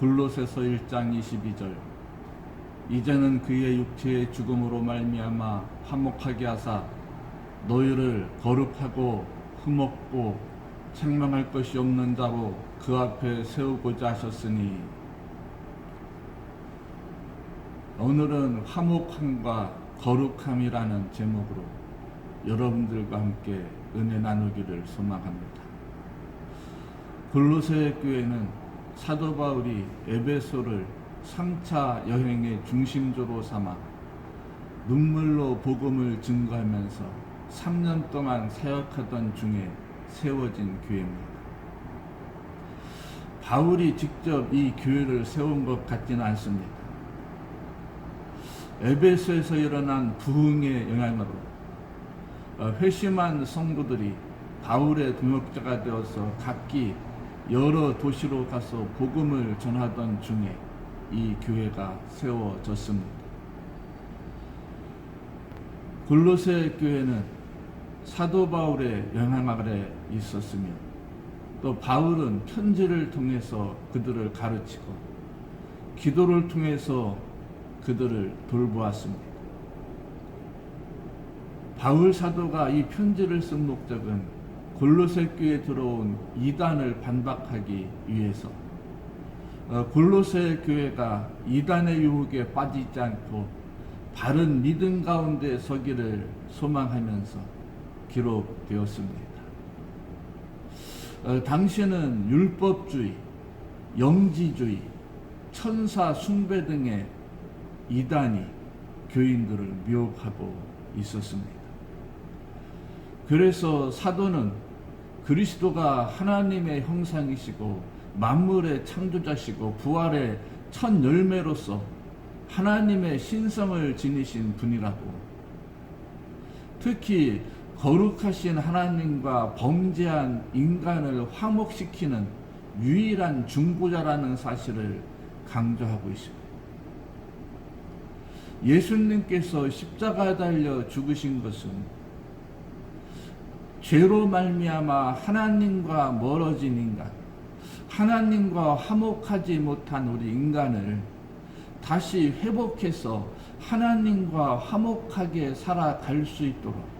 골로새서 1장 22절 이제는 그의 육체의 죽음으로 말미암아 화목하게 하사 너희를 거룩하고 흠없고 책망할 것이 없는 자로 그 앞에 세우고자 하셨으니 오늘은 화목함과 거룩함이라는 제목으로 여러분들과 함께 은혜 나누기를 소망합니다. 골로새 교회는 사도 바울이 에베소를 3차 여행의 중심조로 삼아 눈물로 복음을 증거하면서 3년 동안 사역하던 중에 세워진 교회입니다. 바울이 직접 이 교회를 세운 것 같지는 않습니다. 에베소에서 일어난 부흥의 영향으로 어, 회심한 성도들이 바울의 동역자가 되어서 각기 여러 도시로 가서 복음을 전하던 중에 이 교회가 세워졌습니다. 골로새 교회는 사도 바울의 영향 아래 있었으며 또 바울은 편지를 통해서 그들을 가르치고 기도를 통해서 그들을 돌보았습니다. 바울 사도가 이 편지를 쓴 목적은 골로새 교회에 들어온 이단을 반박하기 위해서 어, 골로새 교회가 이단의 유혹에 빠지지 않고 바른 믿음 가운데 서기를 소망하면서 기록되었습니다. 어, 당시에는 율법주의, 영지주의, 천사 숭배 등의 이단이 교인들을 미혹하고 있었습니다. 그래서 사도는 그리스도가 하나님의 형상이시고 만물의 창조자시고 부활의 첫 열매로서 하나님의 신성을 지니신 분이라고 특히 거룩하신 하나님과 범죄한 인간을 화목시키는 유일한 중보자라는 사실을 강조하고 있습니다. 예수님께서 십자가에 달려 죽으신 것은 죄로 말미암아 하나님과 멀어진 인간, 하나님과 화목하지 못한 우리 인간을 다시 회복해서 하나님과 화목하게 살아갈 수 있도록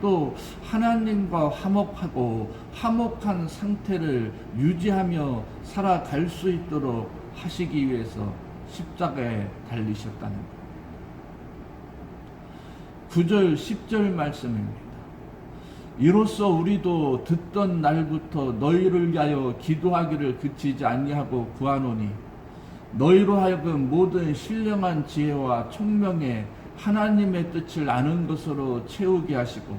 또 하나님과 화목하고 화목한 상태를 유지하며 살아갈 수 있도록 하시기 위해서 십자가에 달리셨다는 것. 9절, 10절 말씀입니다. 이로써 우리도 듣던 날부터 너희를 위하여 기도하기를 그치지 아니하고 구하노니 너희로 하여금 모든 신령한 지혜와 총명에 하나님의 뜻을 아는 것으로 채우게 하시고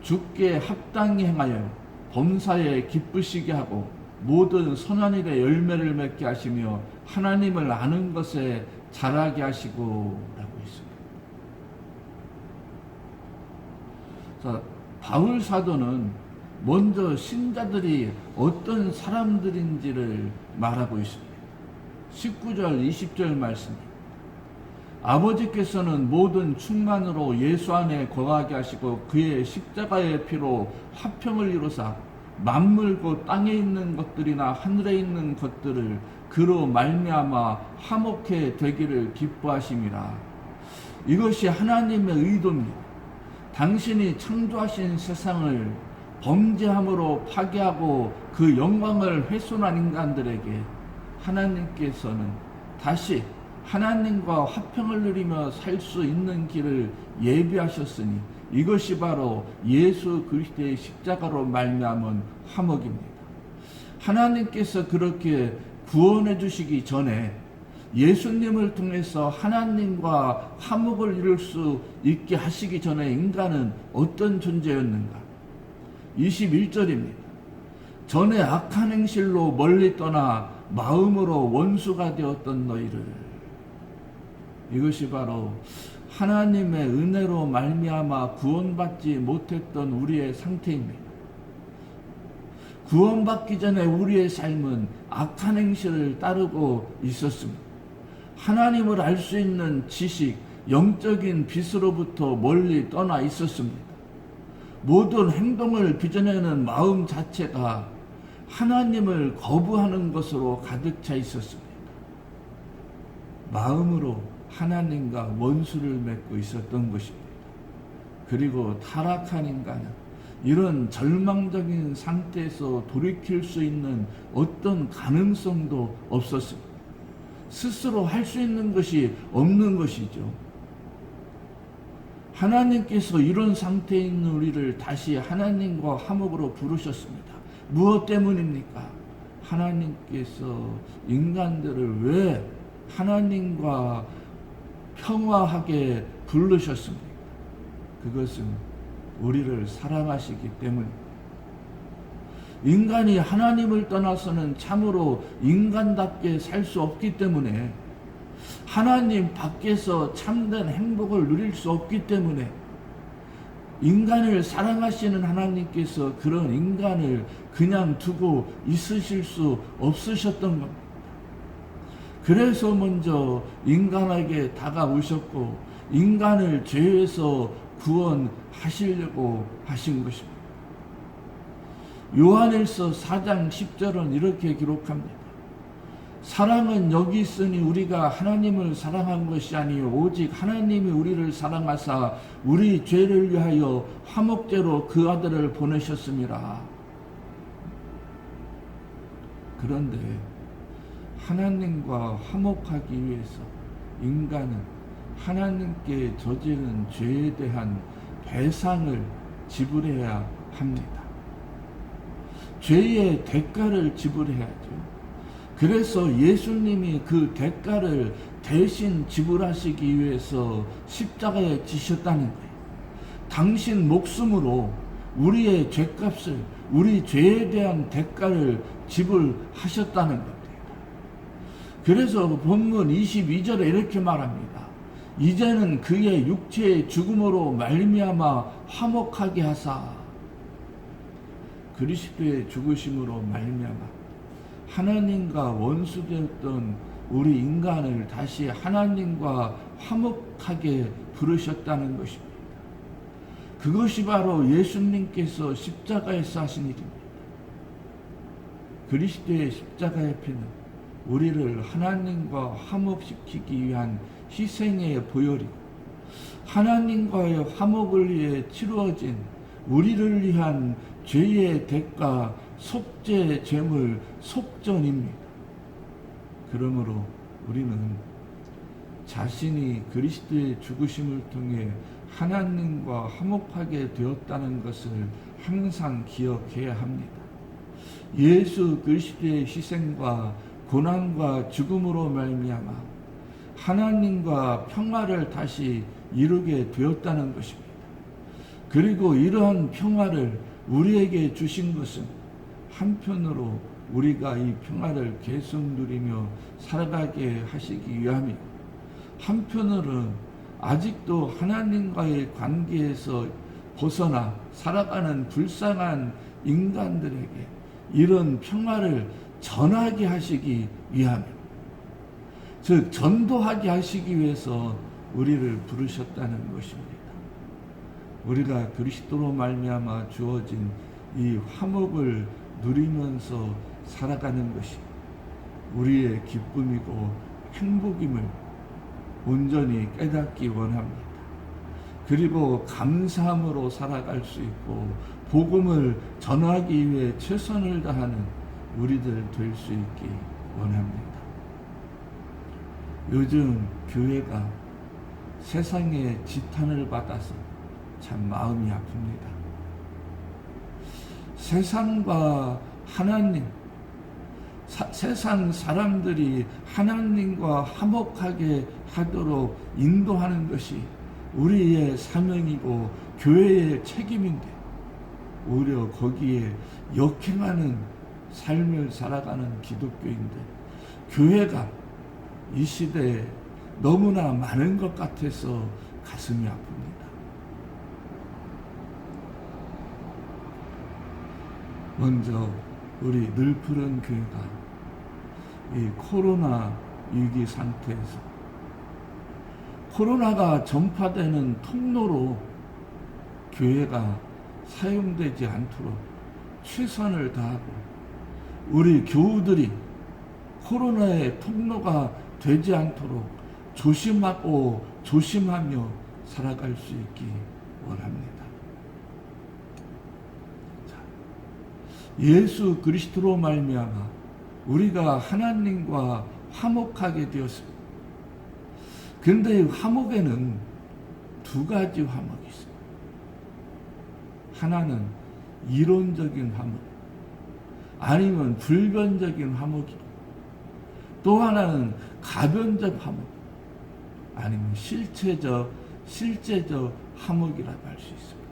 주께 합당히 행하여 범사에 기쁘시게 하고 모든 선한 일에 열매를 맺게 하시며 하나님을 아는 것에 자라게 하시고 라고 있습니다. 자, 바울 사도는 먼저 신자들이 어떤 사람들인지를 말하고 있습니다. 19절, 20절 말씀. 아버지께서는 모든 충만으로 예수 안에 거하게 하시고 그의 십자가의 피로 화평을 이루사 만물 곧 땅에 있는 것들이나 하늘에 있는 것들을 그로 말미암아 화목해 되기를 기뻐하심이라. 이것이 하나님의 의도입니다. 당신이 창조하신 세상을 범죄함으로 파괴하고 그 영광을 훼손한 인간들에게 하나님께서는 다시 하나님과 화평을 누리며 살 수 있는 길을 예비하셨으니 이것이 바로 예수 그리스도의 십자가로 말미암은 화목입니다. 하나님께서 그렇게 구원해 주시기 전에 예수님을 통해서 하나님과 화목을 이룰 수 있게 하시기 전에 인간은 어떤 존재였는가? 21절입니다. 전에 악한 행실로 멀리 떠나 마음으로 원수가 되었던 너희를 이것이 바로 하나님의 은혜로 말미암아 구원받지 못했던 우리의 상태입니다. 구원받기 전에 우리의 삶은 악한 행실을 따르고 있었습니다. 하나님을 알 수 있는 지식, 영적인 빛으로부터 멀리 떠나 있었습니다. 모든 행동을 빚어내는 마음 자체가 하나님을 거부하는 것으로 가득 차 있었습니다. 마음으로 하나님과 원수를 맺고 있었던 것입니다. 그리고 타락한 인간은 이런 절망적인 상태에서 돌이킬 수 있는 어떤 가능성도 없었습니다. 스스로 할 수 있는 것이 없는 것이죠. 하나님께서 이런 상태에 있는 우리를 다시 하나님과 화목으로 부르셨습니다. 무엇 때문입니까? 하나님께서 인간들을 왜 하나님과 평화하게 부르셨습니까? 그것은 우리를 사랑하시기 때문입니다. 인간이 하나님을 떠나서는 참으로 인간답게 살 수 없기 때문에 하나님 밖에서 참된 행복을 누릴 수 없기 때문에 인간을 사랑하시는 하나님께서 그런 인간을 그냥 두고 있으실 수 없으셨던 겁니다. 그래서 먼저 인간에게 다가오셨고 인간을 죄에서 구원하시려고 하신 것입니다. 요한일서 4장 10절은 이렇게 기록합니다. 사랑은 여기 있으니 우리가 하나님을 사랑한 것이 아니요 오직 하나님이 우리를 사랑하사 우리 죄를 위하여 화목제로 그 아들을 보내셨습니다. 그런데 하나님과 화목하기 위해서 인간은 하나님께 저지른 죄에 대한 배상을 지불해야 합니다. 죄의 대가를 지불해야죠. 그래서 예수님이 그 대가를 대신 지불하시기 위해서 십자가에 지셨다는 거예요. 당신 목숨으로 우리의 죄값을, 우리 죄에 대한 대가를 지불하셨다는 겁니다. 그래서 본문 22절에 이렇게 말합니다. 이제는 그의 육체의 죽음으로 말미암아 화목하게 하사 그리스도의 죽으심으로 말미암아 하나님과 원수되었던 우리 인간을 다시 하나님과 화목하게 부르셨다는 것입니다. 그것이 바로 예수님께서 십자가에서 하신 일입니다. 그리스도의 십자가의 피는 우리를 하나님과 화목시키기 위한 희생의 보혈이고 하나님과의 화목을 위해 치루어진 우리를 위한 죄의 대가 속죄 제물 속전입니다. 그러므로 우리는 자신이 그리스도의 죽으심을 통해 하나님과 화목하게 되었다는 것을 항상 기억해야 합니다. 예수 그리스도의 희생과 고난과 죽음으로 말미암아 하나님과 평화를 다시 이루게 되었다는 것입니다. 그리고 이러한 평화를 우리에게 주신 것은 한편으로 우리가 이 평화를 계속 누리며 살아가게 하시기 위함이고 한편으로는 아직도 하나님과의 관계에서 벗어나 살아가는 불쌍한 인간들에게 이런 평화를 전하게 하시기 위함입니다. 즉 전도하게 하시기 위해서 우리를 부르셨다는 것입니다. 우리가 그리스도로 말미암아 주어진 이 화목을 누리면서 살아가는 것이 우리의 기쁨이고 행복임을 온전히 깨닫기 원합니다. 그리고 감사함으로 살아갈 수 있고 복음을 전하기 위해 최선을 다하는 우리들 될 수 있기 원합니다. 요즘 교회가 세상의 지탄을 받아서 참 마음이 아픕니다. 세상과 하나님, 사, 세상 사람들이 하나님과 화목하게 하도록 인도하는 것이 우리의 사명이고 교회의 책임인데 오히려 거기에 역행하는 삶을 살아가는 기독교인데 교회가 이 시대에 너무나 많은 것 같아서 가슴이 아픕니다. 먼저 우리 늘 푸른 교회가 이 코로나 위기 상태에서 코로나가 전파되는 통로로 교회가 사용되지 않도록 최선을 다하고 우리 교우들이 코로나의 통로가 되지 않도록 조심하고 조심하며 살아갈 수 있기 원합니다. 자, 예수 그리스도로 말미암아 우리가 하나님과 화목하게 되었습니다. 근데 화목에는 두 가지 화목이 있습니다. 하나는 이론적인 화목, 아니면 불변적인 화목이, 또 하나는 가변적 화목, 아니면 실체적, 실제적 화목이라고 할 수 있습니다.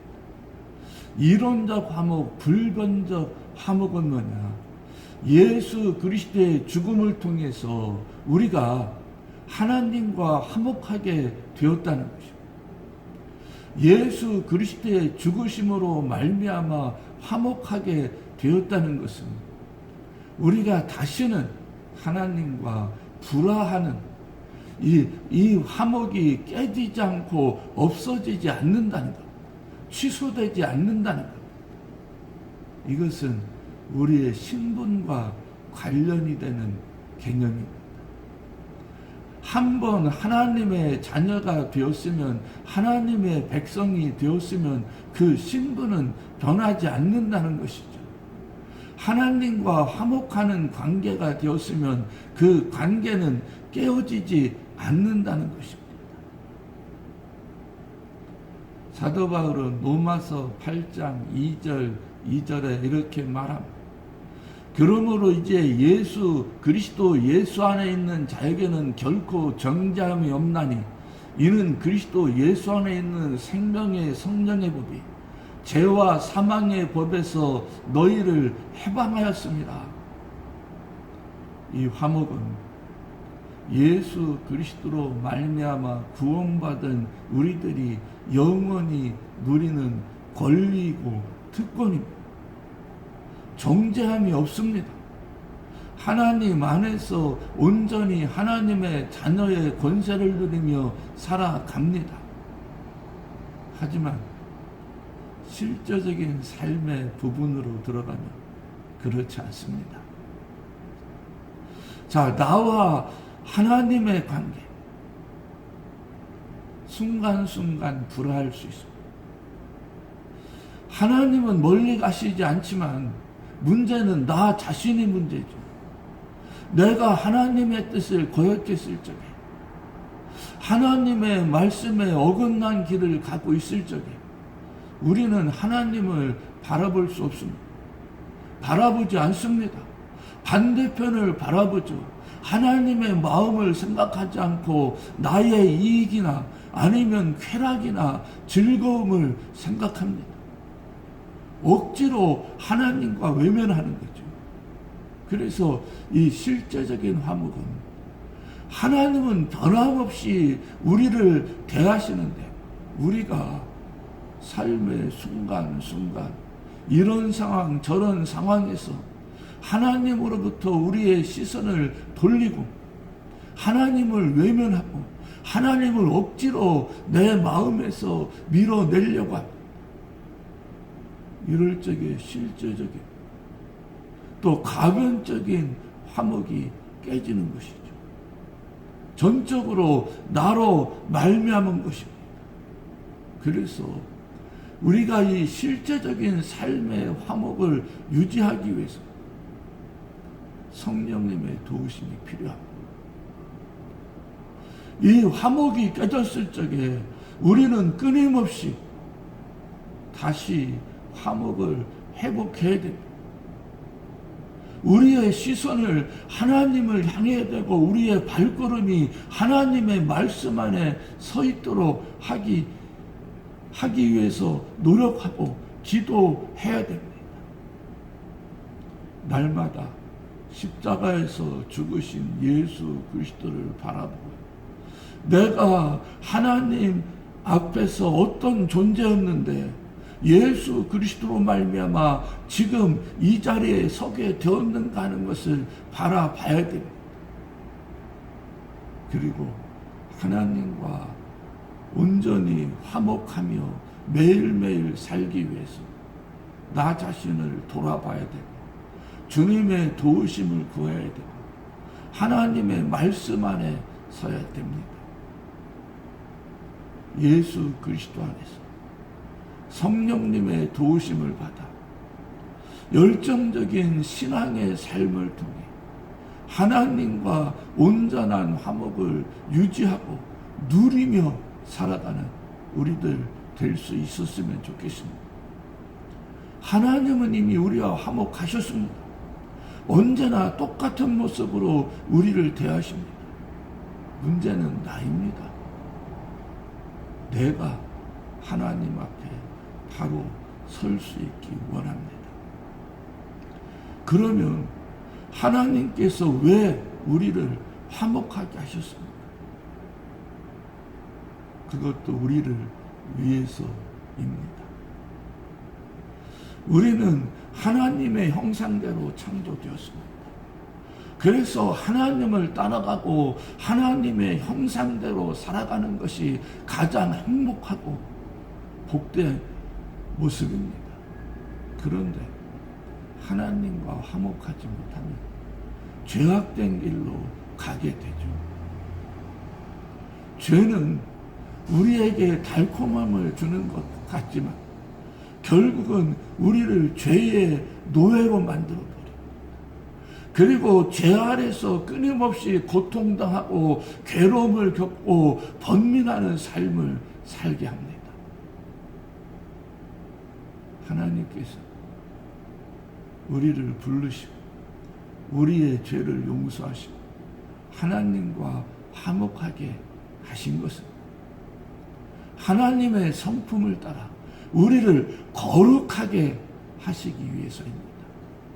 이론적 화목, 불변적 화목은 뭐냐? 예수 그리스도의 죽음을 통해서 우리가 하나님과 화목하게 되었다는 것입니다. 예수 그리스도의 죽으심으로 말미암아 화목하게 되었다는 것은 우리가 다시는 하나님과 불화하는 이, 이 화목이 깨지지 않고 없어지지 않는다는 것, 취소되지 않는다는 것. 이것은 우리의 신분과 관련이 되는 개념입니다. 한번 하나님의 자녀가 되었으면 하나님의 백성이 되었으면 그 신분은 변하지 않는다는 것이죠. 하나님과 화목하는 관계가 되었으면 그 관계는 깨어지지 않는다는 것입니다. 사도 바울은 로마서 8장 2절 2절에 이렇게 말합니다. 그러므로 이제 예수 그리스도 예수 안에 있는 자에게는 결코 정죄함이 없나니 이는 그리스도 예수 안에 있는 생명의 성령의 법이 죄와 사망의 법에서 너희를 해방하였습니다. 이 화목은 예수 그리스도로 말미암아 구원받은 우리들이 영원히 누리는 권리이고 특권입니다. 정죄함이 없습니다. 하나님 안에서 온전히 하나님의 자녀의 권세를 누리며 살아갑니다. 하지만 실제적인 삶의 부분으로 들어가면 그렇지 않습니다. 자, 나와 하나님의 관계. 순간순간 불화할 수 있습니다. 하나님은 멀리 가시지 않지만 문제는 나 자신이 문제죠. 내가 하나님의 뜻을 거역했을 적에, 하나님의 말씀에 어긋난 길을 가고 있을 적에, 우리는 하나님을 바라볼 수 없습니다. 바라보지 않습니다. 반대편을 바라보죠. 하나님의 마음을 생각하지 않고 나의 이익이나 아니면 쾌락이나 즐거움을 생각합니다. 억지로 하나님과 외면하는 거죠. 그래서 이 실제적인 화목은 하나님은 변함없이 우리를 대하시는데 우리가 삶의 순간순간 이런 상황 저런 상황에서 하나님으로부터 우리의 시선을 돌리고 하나님을 외면하고 하나님을 억지로 내 마음에서 밀어내려고 합니다. 적에 실제적인 또 가변적인 화목이 깨지는 것이죠. 전적으로 나로 말미암은 것입니다. 그래서 우리가 이 실제적인 삶의 화목을 유지하기 위해서 성령님의 도우심이 필요합니다. 이 화목이 깨졌을 적에 우리는 끊임없이 다시 화목을 회복해야 됩니다. 우리의 시선을 하나님을 향해야 되고 우리의 발걸음이 하나님의 말씀 안에 서 있도록 하기 하기 위해서 노력하고 기도해야 됩니다. 날마다 십자가에서 죽으신 예수 그리스도를 바라보고 내가 하나님 앞에서 어떤 존재였는데 예수 그리스도로 말미암아 지금 이 자리에 서게 되었는가 하는 것을 바라봐야 됩니다. 그리고 하나님과 온전히 화목하며 매일매일 살기 위해서 나 자신을 돌아봐야 되고 주님의 도우심을 구해야 되고 하나님의 말씀 안에 서야 됩니다. 예수 그리스도 안에서 성령님의 도우심을 받아 열정적인 신앙의 삶을 통해 하나님과 온전한 화목을 유지하고 누리며 살아가는 우리들 될 수 있었으면 좋겠습니다. 하나님은 이미 우리와 화목하셨습니다. 언제나 똑같은 모습으로 우리를 대하십니다. 문제는 나입니다. 내가 하나님 앞에 바로 설수 있기 원합니다. 그러면 하나님께서 왜 우리를 화목하게 하셨습니까? 그것도 우리를 위해서입니다. 우리는 하나님의 형상대로 창조되었습니다. 그래서 하나님을 따라가고 하나님의 형상대로 살아가는 것이 가장 행복하고 복된 모습입니다. 그런데 하나님과 화목하지 못하면 죄악된 길로 가게 되죠. 죄는 우리에게 달콤함을 주는 것 같지만 결국은 우리를 죄의 노예로 만들어 버립니다. 그리고 죄 아래서 끊임없이 고통당하고 괴로움을 겪고 번민하는 삶을 살게 합니다. 하나님께서 우리를 부르시고 우리의 죄를 용서하시고 하나님과 화목하게 하신 것은 하나님의 성품을 따라 우리를 거룩하게 하시기 위해서입니다.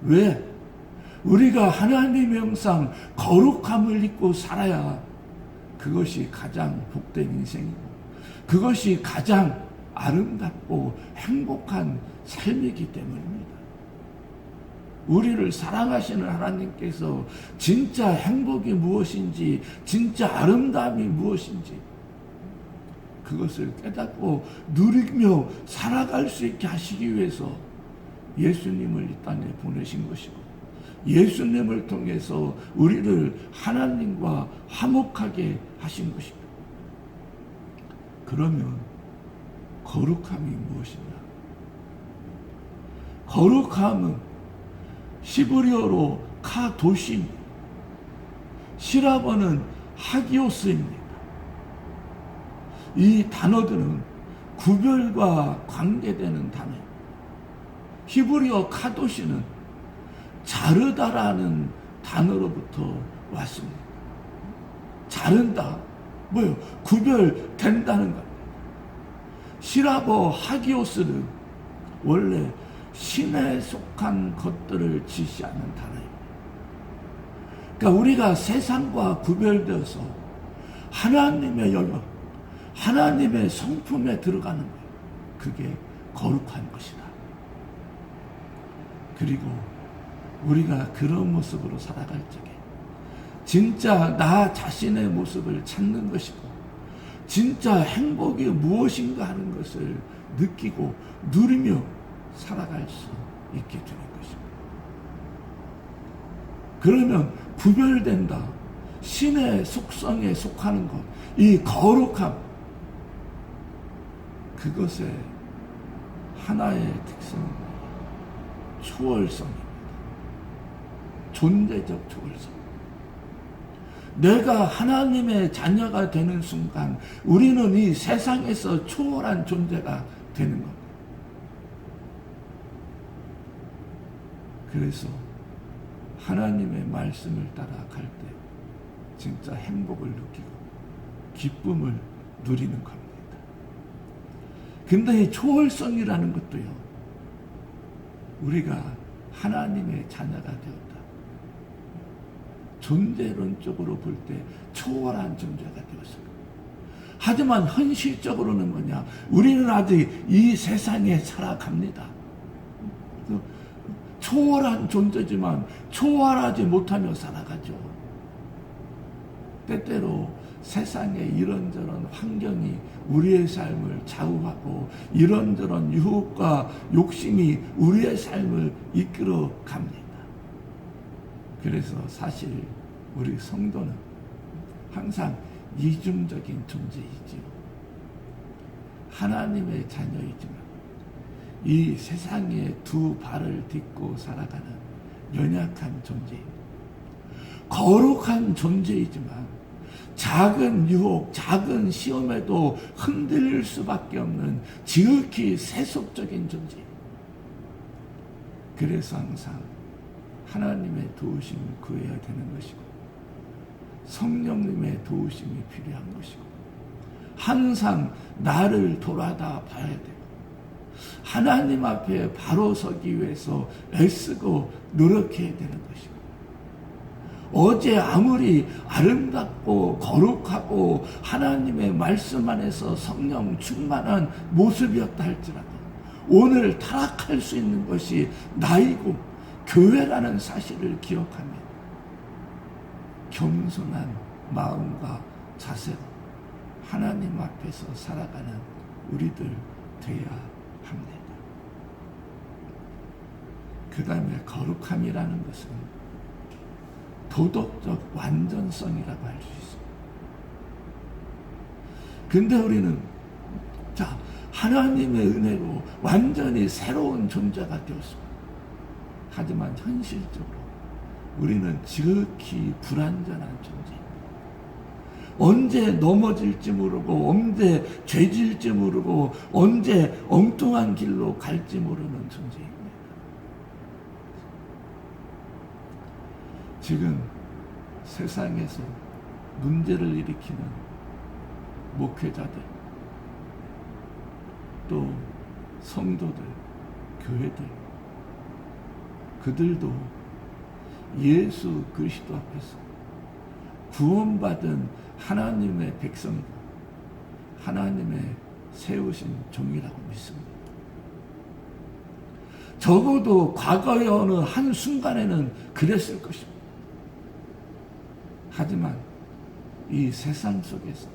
왜? 우리가 하나님의 형상 거룩함을 입고 살아야 그것이 가장 복된 인생이고 그것이 가장 아름답고 행복한 삶이기 때문입니다. 우리를 사랑하시는 하나님께서 진짜 행복이 무엇인지, 진짜 아름다움이 무엇인지, 그것을 깨닫고 누리며 살아갈 수 있게 하시기 위해서 예수님을 이 땅에 보내신 것이고, 예수님을 통해서 우리를 하나님과 화목하게 하신 것입니다. 그러면 거룩함이 무엇이냐? 거룩함은 시브리어로 카도시입니다. 시라버는 하기오스입니다. 이 단어들은 구별과 관계되는 단어입니다. 히브리어 카도시는 자르다라는 단어로부터 왔습니다. 자른다. 뭐요? 구별된다는 겁니다. 시라버 하기오스는 원래 신에 속한 것들을 지시하는 단어입니다. 그러니까 우리가 세상과 구별되어서 하나님의 영역, 하나님의 성품에 들어가는 것, 그게 거룩한 것이다. 그리고 우리가 그런 모습으로 살아갈 적에 진짜 나 자신의 모습을 찾는 것이고 진짜 행복이 무엇인가 하는 것을 느끼고 누리며 살아갈 수 있게 되는 것입니다. 그러면 구별된다. 신의 속성에 속하는 것, 이 거룩함, 그것의 하나의 특성입니다. 초월성입니다. 존재적 초월성. 내가 하나님의 자녀가 되는 순간 우리는 이 세상에서 초월한 존재가 되는 겁니다. 그래서 하나님의 말씀을 따라갈 때 진짜 행복을 느끼고 기쁨을 누리는 겁니다. 근데 이 초월성이라는 것도요, 우리가 하나님의 자녀가 되었다. 존재론적으로 볼 때 초월한 존재가 되었습니다. 하지만 현실적으로는 뭐냐? 우리는 아직 이 세상에 살아갑니다. 초월한 존재지만 초월하지 못하며 살아가죠. 때때로 세상의 이런저런 환경이 우리의 삶을 좌우하고 이런저런 유혹과 욕심이 우리의 삶을 이끌어 갑니다. 그래서 사실 우리 성도는 항상 이중적인 존재이지요. 하나님의 자녀이지만 이 세상에 두 발을 딛고 살아가는 연약한 존재입니다. 거룩한 존재이지만 작은 유혹, 작은 시험에도 흔들릴 수밖에 없는 지극히 세속적인 존재. 그래서 항상 하나님의 도우심을 구해야 되는 것이고 성령님의 도우심이 필요한 것이고 항상 나를 돌아다 봐야 되고 하나님 앞에 바로 서기 위해서 애쓰고 노력해야 되는 것이고 어제 아무리 아름답고 거룩하고 하나님의 말씀 안에서 성령 충만한 모습이었다 할지라도 오늘 타락할 수 있는 것이 나이고 교회라는 사실을 기억하며 겸손한 마음과 자세로 하나님 앞에서 살아가는 우리들 되어야 합니다. 그 다음에 거룩함이라는 것은 도덕적 완전성이라고 할 수 있습니다. 근데 우리는 자 하나님의 은혜로 완전히 새로운 존재가 되었습니다. 하지만 현실적으로 우리는 지극히 불완전한 존재입니다. 언제 넘어질지 모르고 언제 죄질지 모르고 언제 엉뚱한 길로 갈지 모르는 존재입니다. 지금 세상에서 문제를 일으키는 목회자들, 또 성도들, 교회들, 그들도 예수 그리스도 앞에서 구원받은 하나님의 백성이고 하나님의 세우신 종이라고 믿습니다. 적어도 과거의 어느 한 순간에는 그랬을 것입니다. 하지만 이 세상 속에서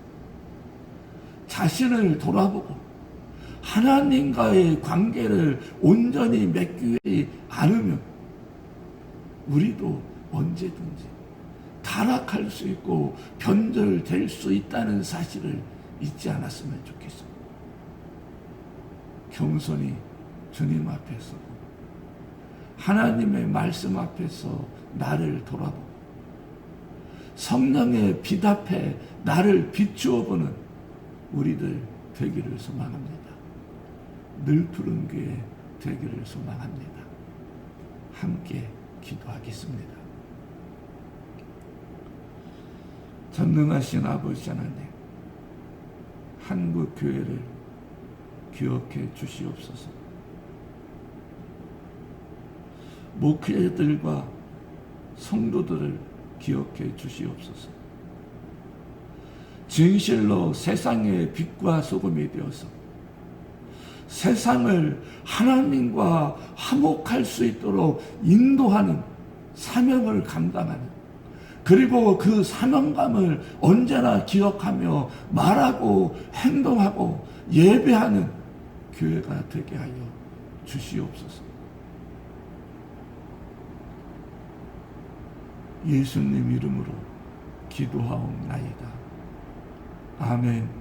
자신을 돌아보고 하나님과의 관계를 온전히 맺기 않으면 우리도 언제든지 타락할 수 있고 변절될 수 있다는 사실을 잊지 않았으면 좋겠습니다. 겸손히 주님 앞에서 하나님의 말씀 앞에서 나를 돌아보고 성령의 빛 앞에 나를 비추어 보는 우리들 되기를 소망합니다. 늘 푸른 교회 되기를 소망합니다. 함께 기도하겠습니다. 전능하신 아버지 하나님, 한국 교회를 기억해 주시옵소서. 목회자들과 성도들을 기억해 주시옵소서. 진실로 세상의 빛과 소금이 되어서 세상을 하나님과 화목할 수 있도록 인도하는 사명을 감당하는 그리고 그 사명감을 언제나 기억하며 말하고 행동하고 예배하는 교회가 되게 하여 주시옵소서. 예수님 이름으로 기도하옵나이다. 아멘.